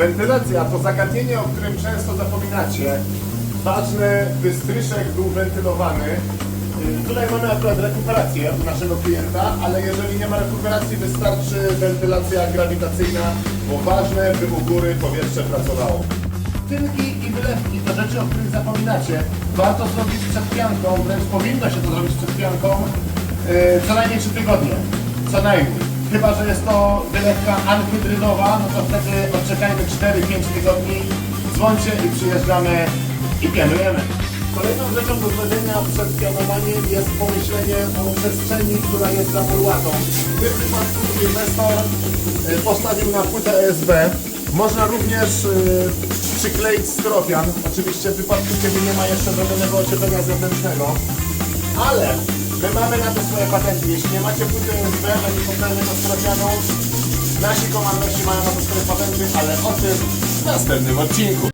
Wentylacja to zagadnienie, o którym często zapominacie. Ważny wystryszek był wentylowany. Y, Tutaj mamy akurat rekuperację u naszego klienta, ale jeżeli nie ma rekuperacji, wystarczy wentylacja grawitacyjna, bo ważne, by u góry powietrze pracowało. Tynki i wylewki to rzeczy, o których zapominacie. Warto zrobić przed pianką, wręcz powinno się to zrobić przed pianką yy, co najmniej 3 tygodnie. Co najmniej. Chyba, że jest to wylewka anhydrydowa, no to wtedy odczekajmy 4-5 tygodni, dzwońcie i przyjeżdżamy i pianujemy. Kolejną rzeczą do zrobienia przed pianowaniem jest pomyślenie o przestrzeni, która jest za forłatą. W tym przypadku inwestor y, postawił na płytę ESB. Można również y, przykleić stropian, oczywiście w wypadku, kiedy nie ma jeszcze zrobionego ocieplenia zewnętrznego. Ale my mamy na to swoje patenty. Jeśli nie macie płyty USB ani potężnego stropianu, nasi komandosi mają na to swoje patenty, ale o tym w następnym odcinku.